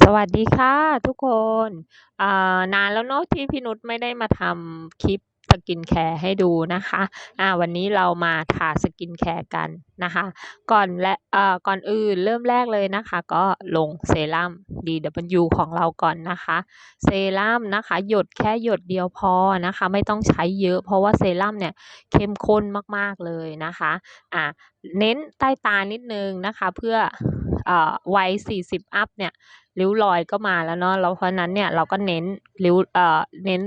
สวัสดีค่ะทุกคนนานแล้วเนาะที่พี่นุชไม่ได้มาทำคลิปสกินแคร์ให้ดูนะคะอ่าวันนี้เรามาทาสกินแคร์กันนะคะ ก่อนและอ่อก่อนอื่นเริ่มแรกเลยนะคะ ก็ลงเซรั่ม DW ของเราก่อนนะคะ เซรั่มนะคะ หยดแค่หยดเดียวพอนะคะ ไม่ต้องใช้เยอะ เพราะว่าเซรั่มเนี่ยเข้มข้นมากๆเลยนะคะอ่าเน้นใต้ตานิดนึงนะคะ เพื่อ วัย40 อัปเนี่ยริ้วรอยก็มาแล้วเนาะแล้วเพราะนั้นเนี่ยเราก็เน้นริ้วเอ่อเน้น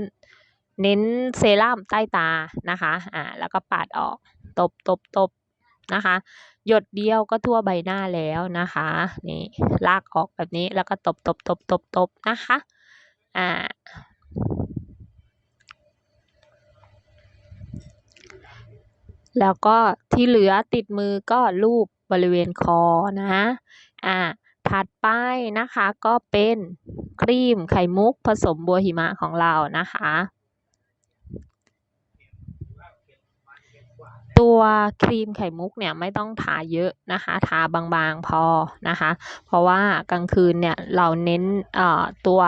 เน้นเซรั่มใต้ตานะคะอ่าแล้วก็ปาดออกตบๆๆนะคะ หยดเดียวก็ทั่วใบหน้าแล้วนะคะนี่ลากออกแบบนี้แล้วก็ตบๆๆๆๆนะคะอ่าแล้วก็ที่เหลือติดมือก็ลูบบริเวณคอนะ อ่าถัดไปนะคะก็เป็นครีมไข่มุกผสมบัวหิมะของเรานะคะ ตัวครีมไข่มุกเนี่ยไม่ต้องทาเยอะนะคะทาบางๆพอนะคะ เพราะว่ากลางคืนเนี่ยเราเน้นเอ่อตัว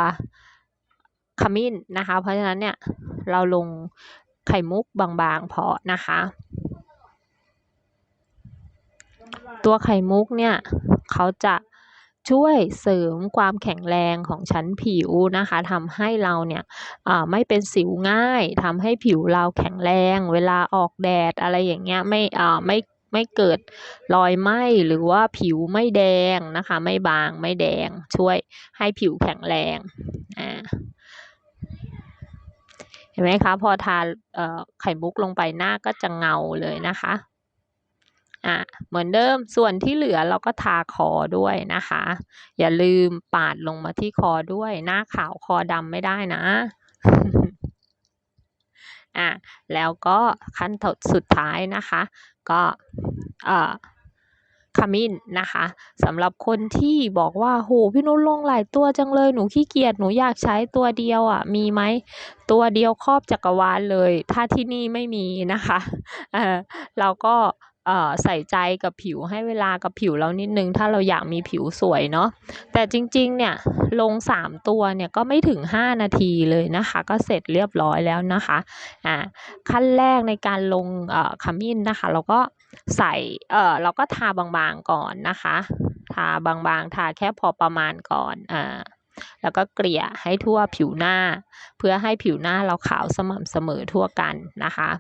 ขมิ้นนะคะ เพราะฉะนั้นเนี่ยเราลงไข่มุกบางๆพอนะคะ ตัวไข่มุกเนี่ย เขาจะช่วยเสริมความแข็งแรงของชั้นผิวนะคะทำให้เราเนี่ยไม่เป็นสิวง่ายทำให้ผิวเราแข็งแรง เวลาออกแดดอะไรอย่างเงี้ยไม่ไม่ไม่เกิดรอยไหม้หรือว่าผิวไม่แดงนะคะ ไม่บางไม่แดงช่วยให้ผิวแข็งแรงอ่าเห็นไหมคะ พอทาไข่มุกลงไปหน้าก็จะเงาเลยนะคะ อ่าเหมือนเดิมส่วนที่เหลือเราก็ทาคอด้วยนะคะ อย่าลืมปาดลงมาที่คอด้วยหน้าขาวคอดำไม่ได้นะอ่าแล้วก็ขั้นตอนสุดท้ายนะคะ ก็เอ่อขมิ้นนะคะสำหรับคนที่บอกว่าโอ้โฮพี่นุชลงหลายตัวจังเลยหนูขี้เกียจหนูอยากใช้ตัวเดียวอะมีไหม?ตัวเดียวครอบจักรวาลเลย ถ้าที่นี่ไม่มีนะคะเออเราก็ ใส่ใจกับผิวให้เวลากับผิวเรานิดนึง ถ้าเราอยากมีผิวสวยเนาะแต่จริงๆเนี่ยลง 3 ตัวเนี่ยก็ไม่ถึง 5 นาทีเลยนะคะ ก็เสร็จเรียบร้อยแล้วนะคะอ่าขั้นแรกในการลงขมิ้นนะคะ เราก็ใส่เออเราก็ทาบางๆก่อนนะคะ ทาบางๆ ทาแค่พอประมาณก่อนอ่าแล้วก็เกลี่ยให้ทั่วผิวหน้า เพื่อให้ผิวหน้าเราขาวสม่ำเสมอทั่วกันนะคะ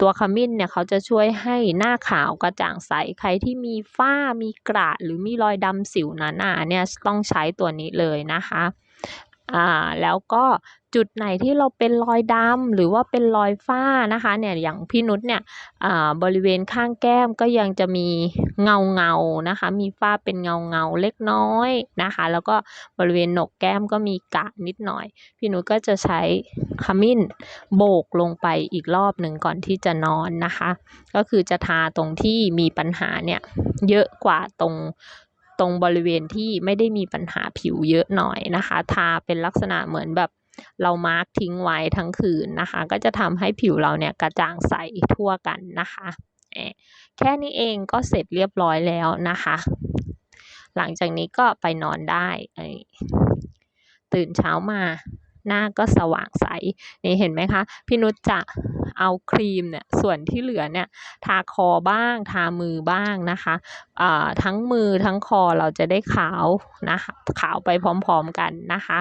ตัวขมิ้นเนี่ยเขาจะช่วยให้หน้าขาวกระจ่างใส ใครที่มีฝ้ามีกระหรือมีรอยดำสิวหนาๆเนี่ยต้องใช้ตัวนี้เลยนะคะ อ่าแล้วก็จุดไหนที่เราเป็นรอยดำหรือว่าเป็นรอยฝ้านะคะเนี่ยอย่างพี่นุชเนี่ยอ่าบริเวณข้างแก้มก็ยังจะมีเงาๆนะคะ มีฝ้าเป็นเงาๆเล็กน้อยนะคะ แล้วก็บริเวณหนกแก้มก็มีกะนิดหน่อย พี่นุชก็จะใช้ขมิ้นโบกลงไปอีกรอบหนึ่งก่อนที่จะนอนนะคะ ก็คือจะทาตรงที่มีปัญหาเนี่ยเยอะกว่าตรง ตรงบริเวณที่ไม่ได้มีปัญหาผิวเยอะหน่อยนะคะ ทาเป็นลักษณะเหมือนแบบเรามาร์กทิ้งไว้ทั้งคืนนะคะ ก็จะทำให้ผิวเราเนี่ยกระจ่างใสทั่วกันนะคะ แค่นี้เองก็เสร็จเรียบร้อยแล้วนะคะ หลังจากนี้ก็ไปนอนได้ตื่นเช้ามา หน้าก็สว่างใสนี่เห็นไหมคะพี่นุชจะเอาครีมเนี่ยส่วนที่เหลือเนี่ยทาคอบ้างทามือบ้างนะคะทั้งมือทั้งคอเราจะได้ขาวนะคะขาวไปพร้อมๆกันนะคะ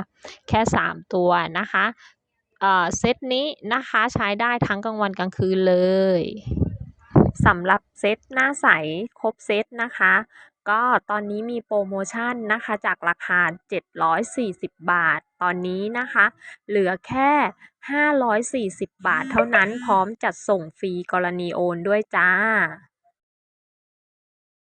แค่ 3 ตัวนะคะเอ่อเซตนี้นะคะใช้ได้ทั้งกลางวันกลางคืนเลยสำหรับเซตหน้าใสครบเซตนะคะ ก็ตอนนี้มีโพรโมชั่นนะคะจากราคา 740 บาท ตอนนี้นะคะ เหลือแค่ 540 บาทเท่านั้นพร้อมจัดส่งฟรีกรณีโอนด้วยจ้า